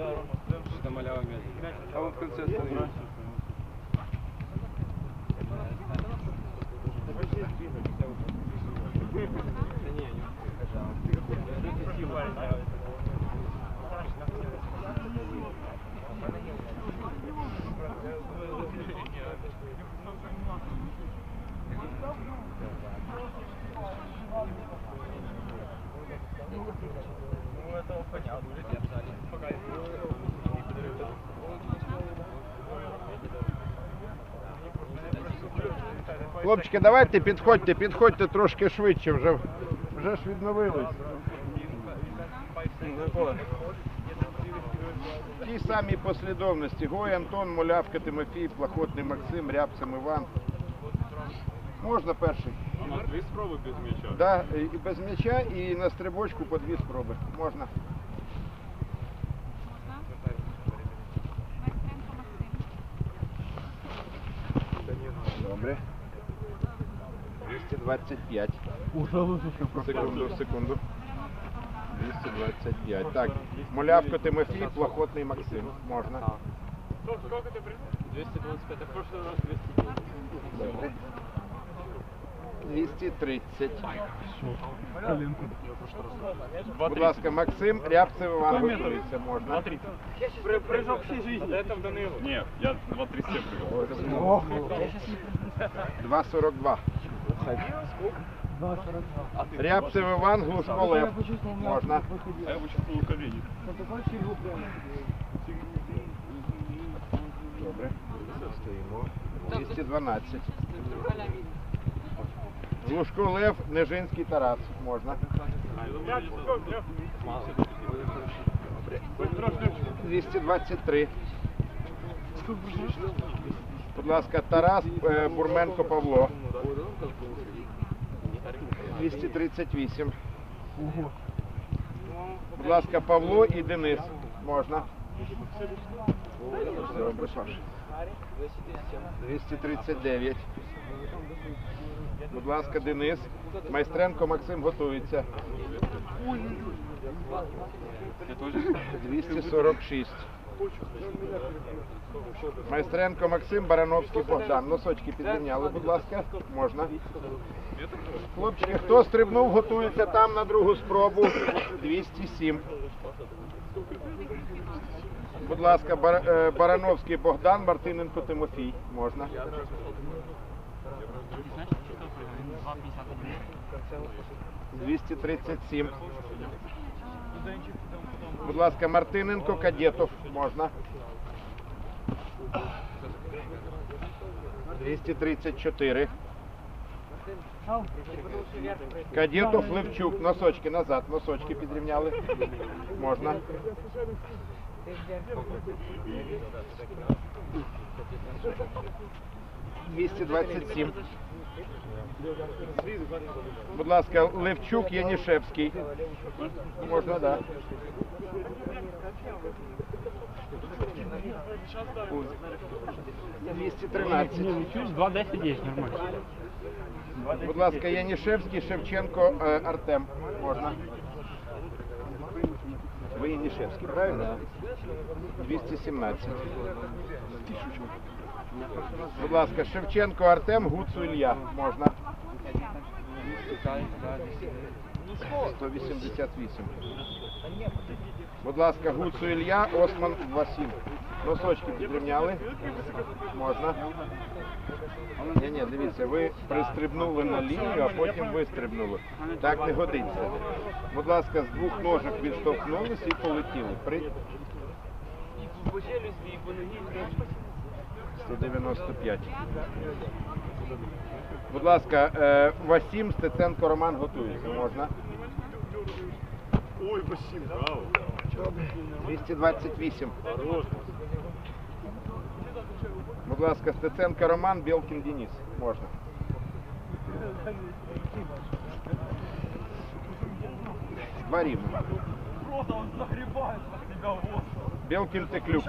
А вот в конце Хлопчики, давайте підходьте, підходьте трошки швидше, вже, вже ж відновились. В тій самій послідовності. Гой Антон, Молявка Тимофій, Плахотний Максим, Рябцем Іван. Можна перший? У нас дві спроби без м'яча. Да, і без м'яча, і на стрибочку по дві спроби. Можна. Добре. 225. Секунду, секунду. 225. Так, Молявко Тимофій, Плохотний Максим. Можна. Сколько ты пришел? 225, а в прошлый раз 210. Добре. 230. Будь ласка, Максим, Рябцев, Іван готується. Можна. При, прыжок всей жизни. Это в Данилу. Нет, я 2.37 привел. 2,42. Рябцев Іван, Глушко Лев. Можна. А я почувствовал колени. Добре. 212. Глушко Лев, Нежинський Тарас. Можна. 223. Будь ласка, Тарас, е, Бурменко Павло. 238. Будь ласка, Павло і Денис. Можна. Добре, Паша. 239. Будь ласка, Денис. Майстренко Максим готується. 246. Майстренко Максим, Барановський Богдан. Носочки підрівняли, будь ласка. Можна. Хлопчики, хто стрибнув, готується там на другу спробу. 207. Будь ласка, е, Барановський Богдан, Мартиненко Тимофій. Можна. 237. Будь ласка, Мартиненко, Кадетов. Можна. 234. Кадетов, Левчук. Носочки назад. Носочки підрівняли. Можна. Двісті двадцять сім. Будь ласка, Левчук, Янішевський. Можна, так. Да. 213. 2.10 есть, нормально. Будь ласка, Янішевський, Шевченко, е, Артем. Можна. Ви Янішевський, правильно? 217. Будь ласка, Шевченко, Артем, Гуцу Ілля. Можна. 188. Будь ласка, Гуцу Ілля, Осман Василь. Носочки підрівняли. Можна. Ні, ні, дивіться, ви пристрибнули на лінію, а потім вистрибнули. Так не годиться. Будь ласка, з двох ножок відштовхнулись і полетіли. При... 195. Будь ласка, е, Васім Стеценко Роман готується. Можна. Ой, Васим, браво. 228. Хорош. Будь ласка, Стеценко Роман, Білкін Денис. Можна. Два рівно. Белкин Теклюк. Можно. 239.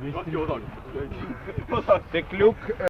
Нужно клюк. вот так. Теклюк